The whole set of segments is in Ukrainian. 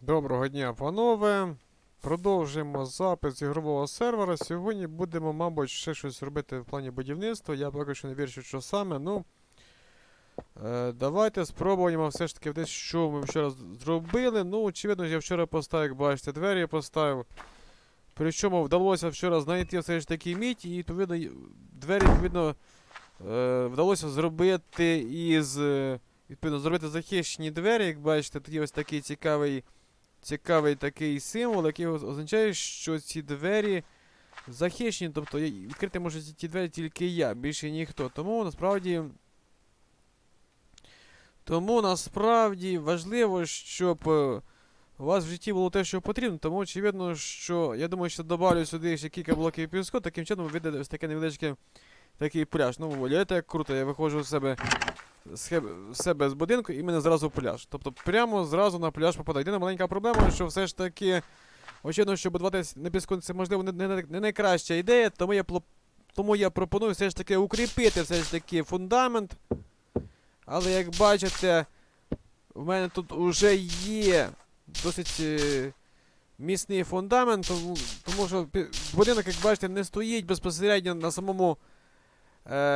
Доброго дня, панове. Продовжуємо запис ігрового сервера. Сьогодні будемо, мабуть, ще щось робити в плані будівництва. Я поки що не вірю, що саме. Ну, е, давайте спробуємо все ж таки десь, що ми вчора зробили. Ну, очевидно, я вчора поставив, як бачите, двері поставив. Причому вдалося вчора знайти все ж таки мідь, і відповідно двері, відповідно, е, вдалося зробити із. Відповідно, зробити захищені двері, як бачите, є ось такий цікавий цікавий такий символ, який означає, що ці двері захищені. Тобто відкрити може ці- двері тільки я, більше ніхто. Тому насправді. Тому насправді важливо, щоб е, у вас в житті було те, що потрібно. Тому очевидно, що я думаю, що добавлю сюди ще кілька блоків піску, таким чином вийде ось таке невеличке такий пляж. Ну, виявляєте, як круто, я виходжу з себе себе з будинку і мене зразу пляж. Тобто прямо зразу на пляж попадає. Єдина маленька проблема, що все ж таки, очевидно, що будуватися на піску це можливо не, не, найкраща ідея, тому я, тому я пропоную все ж таки укріпити все ж таки фундамент. Але як бачите, в мене тут вже є досить е, міцний фундамент, тому, тому що будинок, як бачите, не стоїть безпосередньо на самому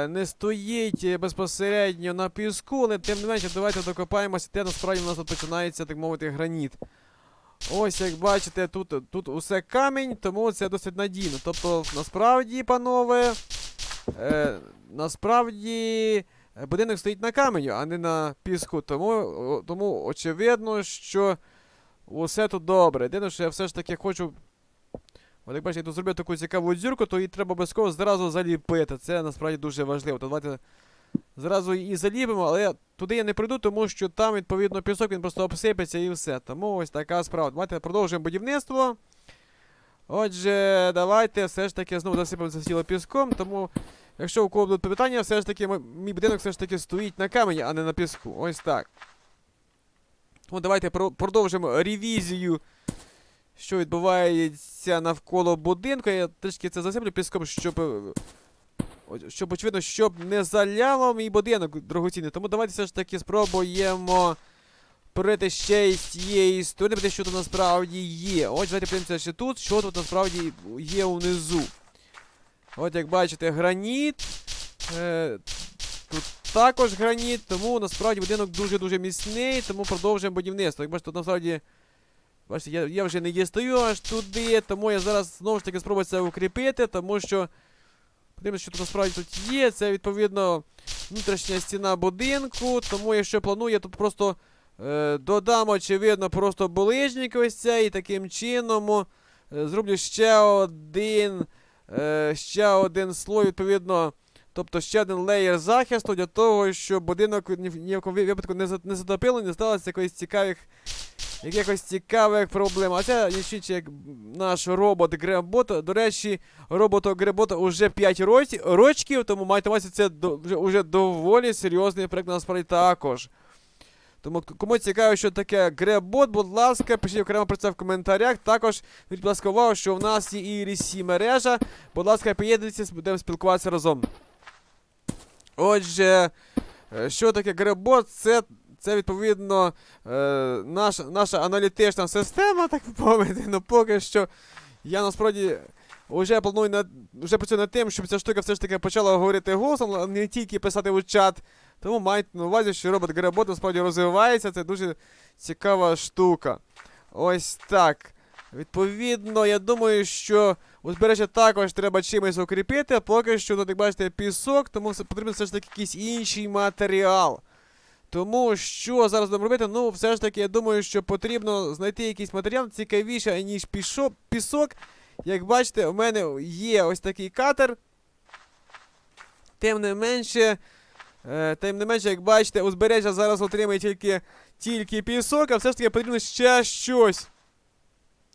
не стоїть е, безпосередньо на піску, але тим не менше, давайте докопаємося, де насправді у нас тут починається, так мовити, граніт. Ось, як бачите, тут, тут усе камінь, тому це досить надійно. Тобто, насправді, панове, е, насправді е, будинок стоїть на каменю, а не на піску. Тому, тому очевидно, що усе тут добре. Єдине, що я все ж таки хочу От як бачите, я тут зробив таку цікаву дзюрку, то її треба обов'язково зразу заліпити. Це насправді дуже важливо. То давайте зразу її заліпимо, але туди я не прийду, тому що там, відповідно, пісок він просто обсипеться і все. Тому ось така справа. Давайте продовжуємо будівництво. Отже, давайте все ж таки знову засипемо це тіло піском, тому. Якщо у кого будуть питання, все ж таки мій будинок все ж таки стоїть на камені, а не на піску. Ось так. Ну, давайте про- продовжимо ревізію що відбувається навколо будинку. Я трішки це засиплю піском, щоб. Щоб, очевидно, щоб не заляло мій будинок дорогоцінний. Тому давайте все ж таки спробуємо пройти ще із цієї сторони, подивитися, що тут насправді є. Ось давайте подивимося ще тут, що тут насправді є внизу. От як бачите, граніт. Е, тут також граніт, тому насправді будинок дуже-дуже міцний, тому продовжуємо будівництво. Як бачите, тут насправді. Бачите, я, я вже не дістаю аж туди, тому я зараз знову ж таки спробую це укріпити, тому що подивимося, що тут насправді тут є. Це відповідно внутрішня стіна будинку. Тому якщо планую, я тут просто е, додам, очевидно, просто булижник ось цей, і таким чином е, зроблю ще один, е, ще один слой, відповідно. Тобто ще один леєр захисту для того, щоб будинок ні в якому випадку не затопило, не сталося якоїсь цікавих якихось цікавих проблем. А це не як наш робот Гребот. До речі, роботу Гребота вже 5 році, рочків, тому майте увазі, це до, вже, вже доволі серйозний проект насправді також. Тому кому цікаво, що таке Гребот, будь ласка, пишіть окремо про це в коментарях. Також будь ласка, увагу, що в нас є і RSC мережа. Будь ласка, приєднуйтесь, будемо спілкуватися разом. Отже, е, що таке Гребот? Це, це відповідно е, наша, наша аналітична система, так мовити. Ну поки що я насправді вже планую над, вже працюю над тим, щоб ця штука все ж таки почала говорити голосом, а не тільки писати у чат. Тому майте на увазі, що робот Гребот насправді розвивається, це дуже цікава штука. Ось так. Відповідно, я думаю, що узбережжя також треба чимось укріпити. Поки що тут, як бачите, пісок, тому потрібен все ж таки якийсь інший матеріал. Тому що зараз будемо робити? Ну, все ж таки, я думаю, що потрібно знайти якийсь матеріал цікавіше, ніж пішо, пісок. Як бачите, у мене є ось такий катер. Тим не менше, е, тим не менше, як бачите, узбережжя зараз отримує тільки, тільки пісок, а все ж таки потрібно ще щось.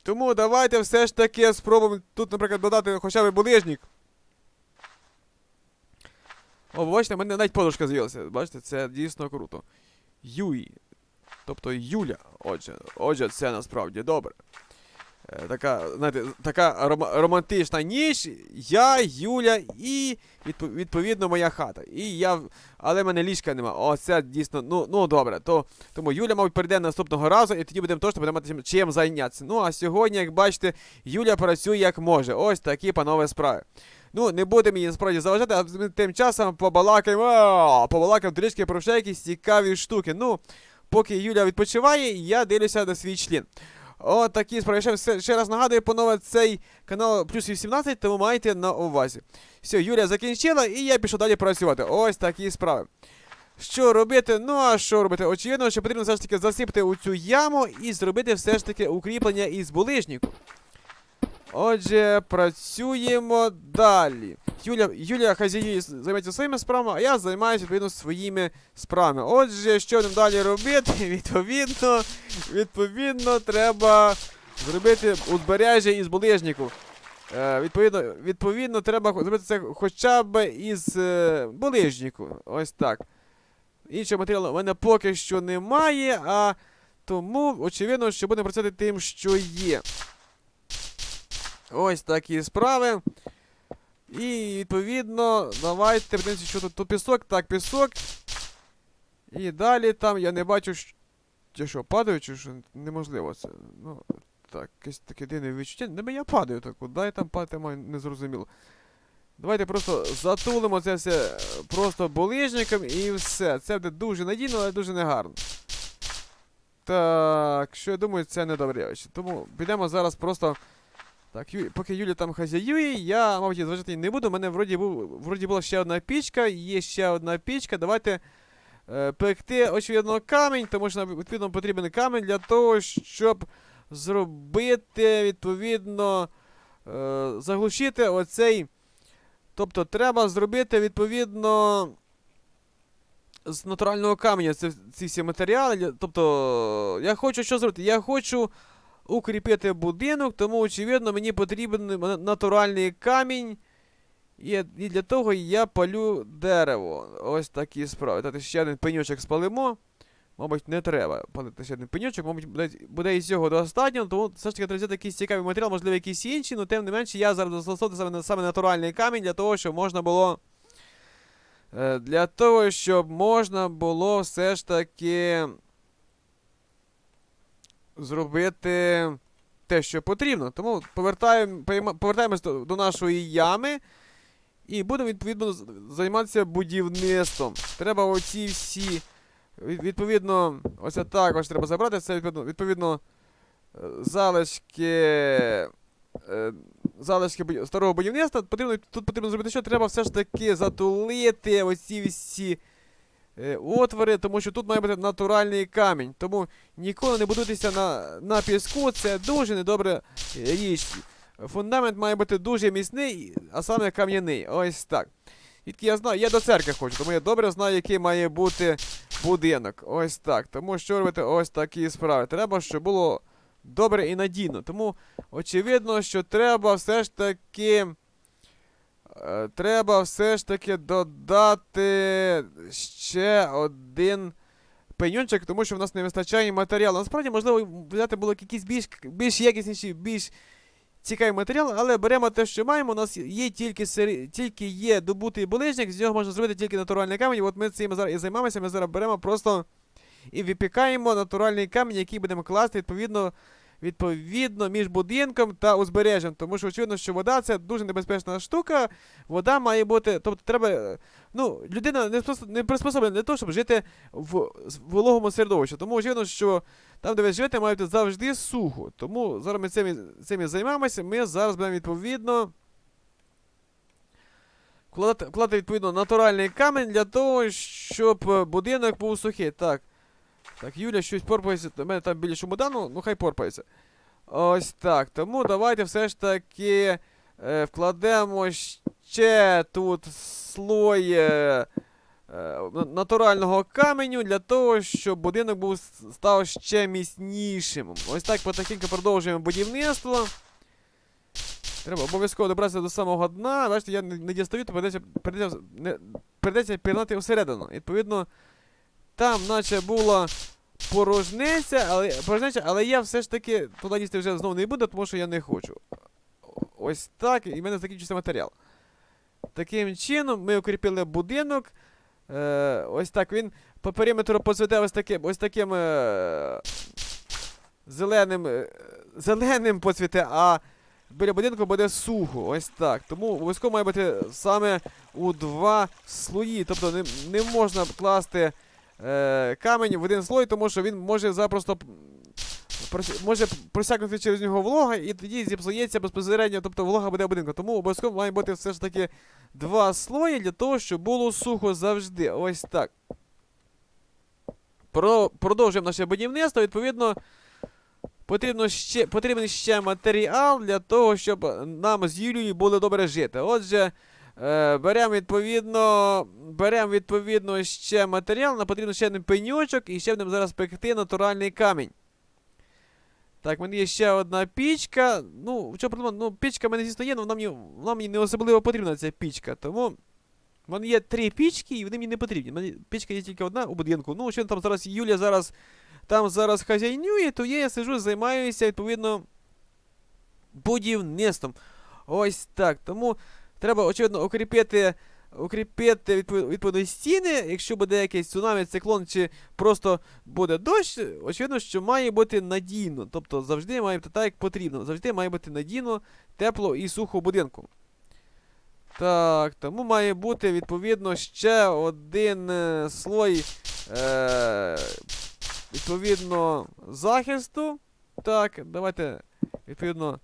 Тому давайте все ж таки спробуємо тут, наприклад, додати хоча б булижник. О, бачите, в мене навіть подушка з'явилася. Бачите, це дійсно круто. Юї. Тобто Юля. Отже, отже, це насправді добре. е, така, знаєте, така рома- романтична ніч. Я, Юля і відпо- відповідно моя хата. І я. Але в мене ліжка нема. Оце дійсно, ну, ну добре. То, тому Юля, мабуть, прийде наступного разу, і тоді будемо точно будемо мати чим зайнятися. Ну, а сьогодні, як бачите, Юля працює як може. Ось такі панове справи. Ну, не будемо її насправді заважати, а тим часом побалакаємо, побалакаємо трішки про ще якісь цікаві штуки. Ну, поки Юля відпочиває, я дивлюся на свій член. О, такі справи. Ще, ще раз нагадую, панове, цей канал плюс 18, тому майте на увазі. Все, Юля закінчила, і я пішов далі працювати. Ось такі справи. Що робити? Ну а що робити? Очевидно, що потрібно все ж таки засипати у цю яму і зробити все ж таки укріплення із булижнику. Отже, працюємо далі. Юля, Юля хазяї займається своїми справами, а я займаюся відповідно своїми справами. Отже, що нам далі робити? Відповідно, відповідно, треба зробити узбережжя із булижнику. Е, відповідно, відповідно, треба зробити це хоча б із е, булижнику. Ось так. Іншого матеріалу в мене поки що немає, а тому, очевидно, що будемо працювати тим, що є. Ось такі справи. І відповідно, давайте подивимося, що тут, тут пісок. Так, пісок. І далі там я не бачу, що. Що, падаю, чи що? Неможливо це. Ну, так, якесь таке дивне відчуття. Не я падаю так, куди я там падати маю, не зрозуміло. Давайте просто затулимо це все е, просто булижником і все. Це буде дуже надійно, але дуже негарно. Так, що я думаю, це не добре явище. Тому підемо зараз просто. Так, Ю... поки Юля там хазяює, я, мабуть, зважати не буду. У мене вроді, був... вроді була ще одна пічка, є ще одна пічка. Давайте е, пекти, очевидно, камінь, тому що нам відповідно потрібен камінь для того, щоб зробити, відповідно, е, заглушити оцей. Тобто треба зробити, відповідно. З натурального каменя це, ці всі матеріали. Тобто, я хочу що зробити? Я хочу укріпити будинок, тому, очевидно, мені потрібен натуральний камінь. І, для того я палю дерево. Ось такі справи. Та ще один пеньочок спалимо. Мабуть, не треба палити ще один пеньочок, мабуть, буде, буде і цього достатньо, тому все ж таки треба взяти якийсь цікавий матеріал, можливо, якісь інші, але тим не менше я зараз застосовую саме, саме натуральний камінь для того, щоб можна було. е, Для того, щоб можна було все ж таки зробити те, що потрібно. Тому повертаємо, повертаємось до, до нашої ями і будемо відповідно займатися будівництвом. Треба оці всі. Відповідно, ось також треба забрати. Це відповідно, відповідно е, залишки. е, Залишки старого будівництва. Потрібно, тут потрібно зробити що? Треба все ж таки затулити оці всі отвори, тому що тут має бути натуральний камінь. Тому ніколи не будуйтеся на, на піску, це дуже недобра річ. Фундамент має бути дуже міцний, а саме кам'яний. Ось так. Тільки я знаю, я до церкви хочу, тому я добре знаю, який має бути будинок. Ось так. Тому що робити ось такі справи. Треба, щоб було добре і надійно. Тому очевидно, що треба все ж таки. Е, Треба все ж таки додати ще один пеньончик, тому що в нас не вистачає матеріалу. Насправді, можливо, взяти було якийсь більш, більш якісніший, більш цікавий матеріал, але беремо те, що маємо. У нас є тільки сері... тільки є добутий булижник, з нього можна зробити тільки натуральний камінь. От ми цим зараз і займаємося. Ми зараз беремо просто і випікаємо натуральний камінь, який будемо класти відповідно. Відповідно, між будинком та узбережжям, тому що очевидно, що вода це дуже небезпечна штука. Вода має бути. Тобто треба. Ну, людина не, приспособлена для того, щоб жити в вологому середовищі. Тому очевидно, що там, де ви живете, має бути завжди сухо. Тому зараз ми цим, цим займаємося. Ми зараз будемо відповідно. Вкладати відповідно натуральний камінь для того, щоб е, будинок був сухий. Так. Так, Юля щось порпається. У мене там біля шумодану, ну хай порпається. Ось так. Тому давайте все ж таки е, вкладемо ще тут слой е, натурального каменю для того, щоб будинок був став ще міцнішим. Ось так потихеньку продовжуємо будівництво. Треба обов'язково добратися до самого дна. Бачите, я не, дістаю, то придеться, придеться, не, придеться пірнати всередину. Відповідно, там, наче було порожнеця, але, порожнеча, але я все ж таки туди лізти вже знову не буду, тому що я не хочу. Ось так, і в мене закінчився матеріал. Таким чином, ми укріпили будинок. Е, ось так він по периметру поцвіте ось таким, ось таким е, зеленим, е, зеленим поцвіте, а біля будинку буде сухо. Ось так. Тому обов'язково має бути саме у два слої. Тобто не, не можна класти е, камінь в один слой, тому що він може запросто може просякнути через нього волога, і тоді зіпсується безпосередньо, тобто волога буде будинку. Тому обов'язково має бути все ж таки два слої для того, щоб було сухо завжди. Ось так. Про, продовжуємо наше будівництво. Відповідно, потрібно ще, потрібен ще матеріал для того, щоб нам з Юлією було добре жити. Отже, беремо відповідно, беремо відповідно ще матеріал, нам потрібно ще один пеньочок і ще будемо зараз пекти натуральний камінь. Так, в мене є ще одна пічка. Ну, в чому проблема? Ну, пічка в мене звісно є, але вона мені, вона мені не особливо потрібна, ця пічка. Тому в мене є три пічки, і вони мені не потрібні. У мене пічка є тільки одна у будинку. Ну, що там зараз Юля зараз там зараз хазяйнює, то я сижу, займаюся, відповідно, будівництвом. Ось так. Тому треба, очевидно, укріпити. Укріпити відпов- відповідно стіни, якщо буде якийсь цунамі, циклон чи просто буде дощ, очевидно, що має бути надійно. Тобто завжди має бути так, як потрібно. Завжди має бути надійно, тепло і сухо в будинку. Так, тому має бути відповідно ще один е, слой е, відповідно захисту. Так, давайте відповідно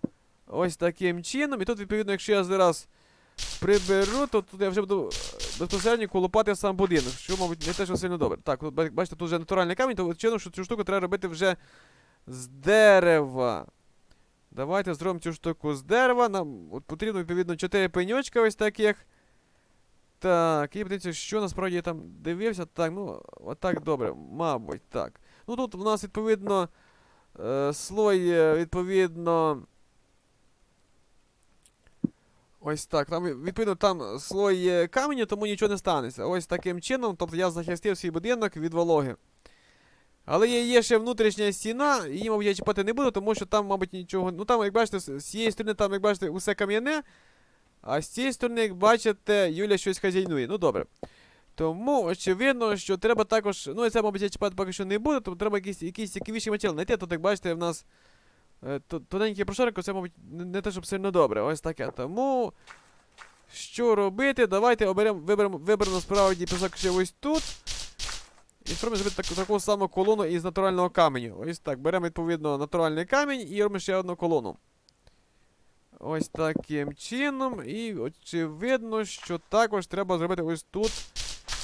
ось таким чином. І тут, відповідно, якщо я зараз приберу, то тут я вже буду е, безпосередньо колупати сам будинок, що, мабуть, не те, що сильно добре. Так, бачите, тут вже натуральний камінь, то чином, що цю штуку треба робити вже з дерева. Давайте зробимо цю штуку з дерева. Нам от потрібно, відповідно, 4 пеньочка ось таких. Так, і подивіться, що насправді я там дивився. Так, ну, отак добре, мабуть, так. Ну тут в нас, відповідно, е, слой, е, відповідно. Ось так. Там, відповідно, там слой е, каменю, тому нічого не станеться. Ось таким чином, тобто я захистив свій будинок від вологи. Але є, є ще внутрішня стіна, її, мабуть, я чіпати не буду, тому що там, мабуть, нічого. Ну там, як бачите, з цієї сторони, там, як бачите, усе кам'яне. А з цієї сторони, як бачите, Юля щось хазяйнує. Ну добре. Тому, очевидно, що треба також. Ну, і це, мабуть, я чіпати поки що не буду, тому треба якийсь, якийсь цікавіший матеріал знайти. Тут, як бачите, в нас тоненький прошарок, це, мабуть, не, те, щоб сильно добре. Ось таке. Тому. Що робити? Давайте оберемо, виберемо, виберемо насправді пісок ще ось тут. І спробуємо зробити таку, таку саму колону із натурального каменю. Ось так. Беремо відповідно натуральний камінь і робимо ще одну колону. Ось таким чином. І очевидно, що також треба зробити ось тут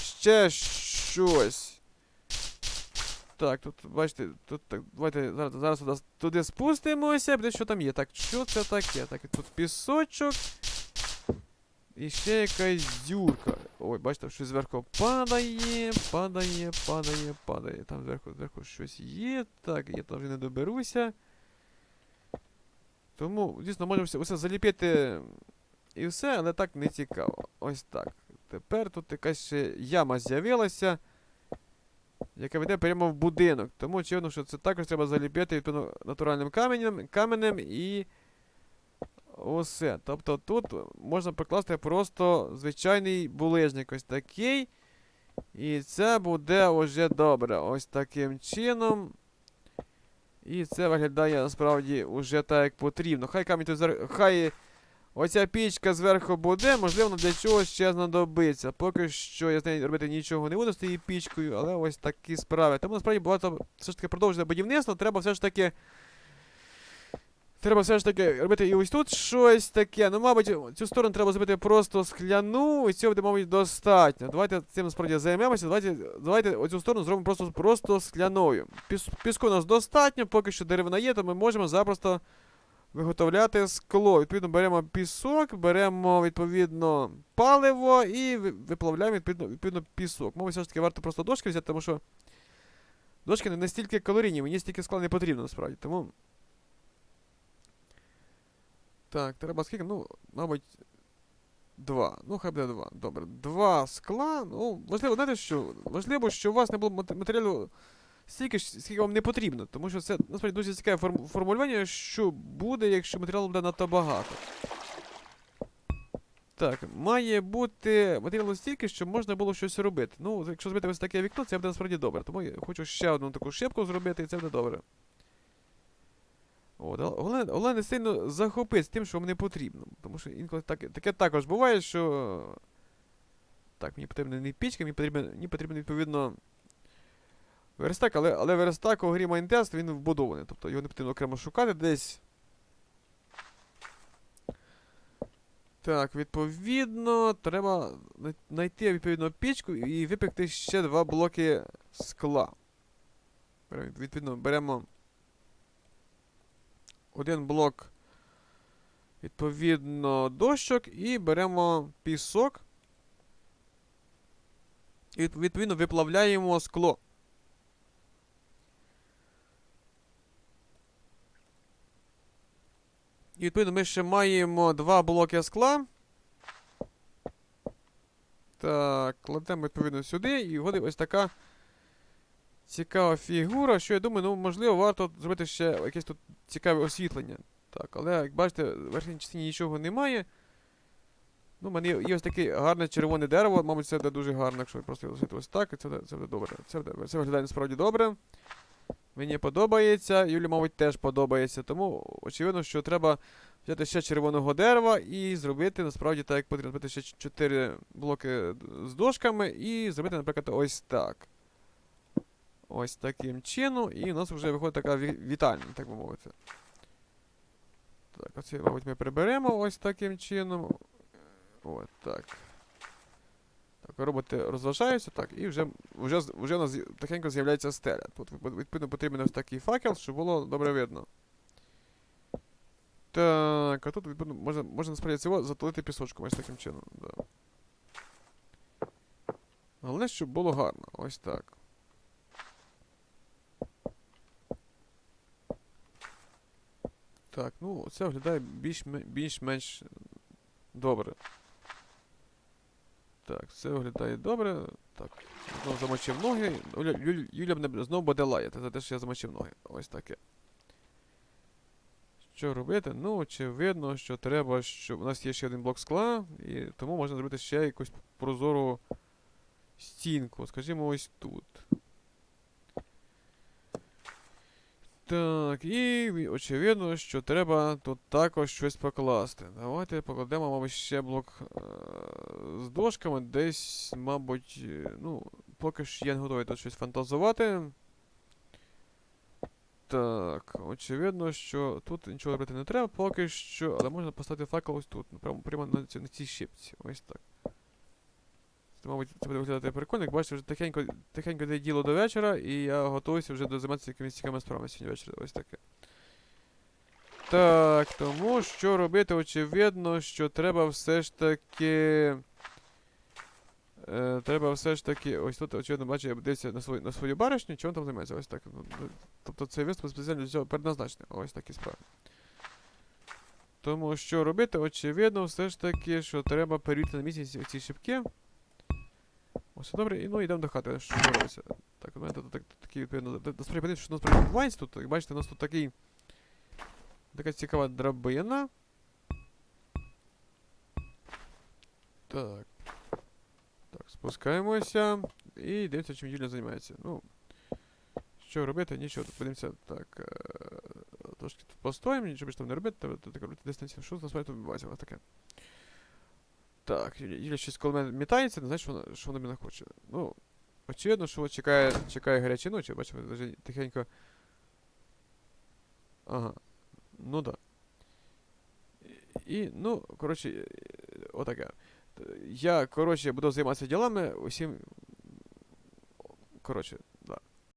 ще щось. Так, тут, бачите, тут так, давайте зараз, зараз туди, спустимося, подивимось, що там є. Так, що це таке? Так, тут пісочок. І ще якась дюрка. Ой, бачите, щось зверху падає, падає, падає, падає. Там зверху, зверху щось є. Так, я там вже не доберуся. Тому, дійсно, можемо все, все заліпити і все, але так не цікаво. Ось так. Тепер тут якась ще яма з'явилася, яка веде прямо в будинок. Тому очевидно, що це також треба заліпити відповідно натуральним каменем, каменем і усе. Тобто тут можна прикласти просто звичайний булижник ось такий. І це буде вже добре. Ось таким чином. І це виглядає насправді уже так, як потрібно. Хай камінь тут зверху. Хай оця пічка зверху буде, можливо, для чогось ще знадобиться. Поки що я з нею робити нічого не буду з тією пічкою, але ось такі справи. Тому насправді багато все ж таки продовжити будівництво. Треба все ж таки. Треба все ж таки робити і ось тут щось таке. Ну, мабуть, цю сторону треба зробити просто скляну, і цього буде, мабуть, достатньо. Давайте цим насправді займемося. Давайте, давайте оцю сторону зробимо просто, просто скляною. Піс, піску у нас достатньо, поки що деревина є, то ми можемо запросто виготовляти скло. Відповідно, беремо пісок, беремо відповідно паливо і виплавляємо відповідно, відповідно пісок. Мабуть, все ж таки варто просто дошки взяти, тому що дошки не настільки калорійні, мені стільки скла не потрібно насправді. Тому. Так, треба скільки? Ну, мабуть, два. Ну, хай буде два. Добре. Два скла. Ну, можливо, знаєте що? Можливо, що у вас не було матеріалу стільки, ж, скільки вам не потрібно. Тому що це насправді дуже цікаве форм- формулювання, що буде, якщо матеріалу буде надто багато. Так, має бути матеріалу стільки, щоб можна було щось робити. Ну, якщо зробити ось таке вікно, це буде насправді добре. Тому я хочу ще одну таку шипку зробити, і це буде добре. От, головне, головне не сильно захопитися тим, що мені потрібно. Тому що інколи так, таке також буває, що. Так, мені потрібна не пічка, мені потрібен, мені потрібен відповідно. Верстак, але, але верстак у грі Майнтест він вбудований. Тобто його не потрібно окремо шукати десь. Так, відповідно, треба знайти відповідно пічку і випекти ще два блоки скла. Відповідно, беремо один блок, відповідно, дощок і беремо пісок. І відповідно виплавляємо скло. І відповідно ми ще маємо два блоки скла. Так, кладемо відповідно сюди і виходить ось така цікава фігура, що я думаю, ну можливо, варто зробити ще якесь тут цікаве освітлення. Так, але як бачите, в верхній частині нічого немає. Ну, в мене є, ось таке гарне червоне дерево, мабуть, це буде дуже гарно, якщо просто його ось так, і це, буде- добре. Це, це виглядає насправді добре. Мені подобається, Юлі, мабуть, теж подобається. Тому очевидно, що треба взяти ще червоного дерева і зробити насправді так, як потрібно. Зробити ще 4 блоки з дошками і зробити, наприклад, ось так. Ось таким чином. І у нас вже виходить така ві- вітальня, так би мовити. Так, оце, мабуть, ми приберемо ось таким чином. Ось так. Роботи розважаються, так, і вже, вже, вже у нас тихенько з'являється стеля. Тут відповідно потрібен ось такий факел, щоб було добре видно. Так, а тут можна, можна насправді цього затулити пісочком ось таким чином. Да. Головне, щоб було гарно. Ось так. Так, ну це виглядає більш- більш-менш добре. Так, все виглядає добре. Так, знову замочив ноги. Юля, Юля, Юля мене знову буде лаяти за те, що я замочив ноги. Ось таке. Що робити? Ну, очевидно, що треба, щоб у нас є ще один блок скла, і тому можна зробити ще якусь прозору стінку. Скажімо, ось тут. Так, і очевидно, що треба тут також щось покласти. Давайте покладемо, мабуть, ще блок е- з дошками. Десь, мабуть, е, ну, поки що я не готовий тут щось фантазувати. Так, очевидно, що тут нічого робити не треба поки що, але можна поставити факел ось тут, прямо, прямо на, цій- на цій шипці. Ось так. Це, мабуть, це буде виглядати прикольно. Як бачите, вже тихенько, тихенько йде діло до вечора, і я готуюся вже до займатися якимись цікавими справами сьогодні ввечері. Ось таке. Так, тому що робити, очевидно, що треба все ж таки. Е, треба все ж таки. Ось тут, очевидно, бачу, я дивився на свою, на свою баришню, чи він там займається. Ось так. Ну, ну, Тобто цей виступ спеціально для цього предназначений. Ось такі справи. Тому що робити, очевидно, все ж таки, що треба перевірити на місці ці, ці шибки. Ось добре, і ну йдемо до хати, що робиться. Так, у мене тут так, такий відповідно. Насправді подивіться, що насправді відбувається тут. Як бачите, у нас тут такий. Така цікава драбина. Так. Так, спускаємося. І дивимося, чим Юля займається. Ну. Що робити? Нічого. Тут подивимося. Так. Е- трошки тут постоїмо, нічого більше там не робити, треба тут робити дистанцію. Що насправді тут відбувається? Ось таке. Так, Юля, щось коли мене мітається, не знаю, що вона, що вона мене хоче. Ну, очевидно, що чекає, чекає гарячі ночі, бачимо, даже тихенько. Ага. Ну да. І, ну, коротше, отаке. Я, коротше, буду займатися ділами, усім. Коротше,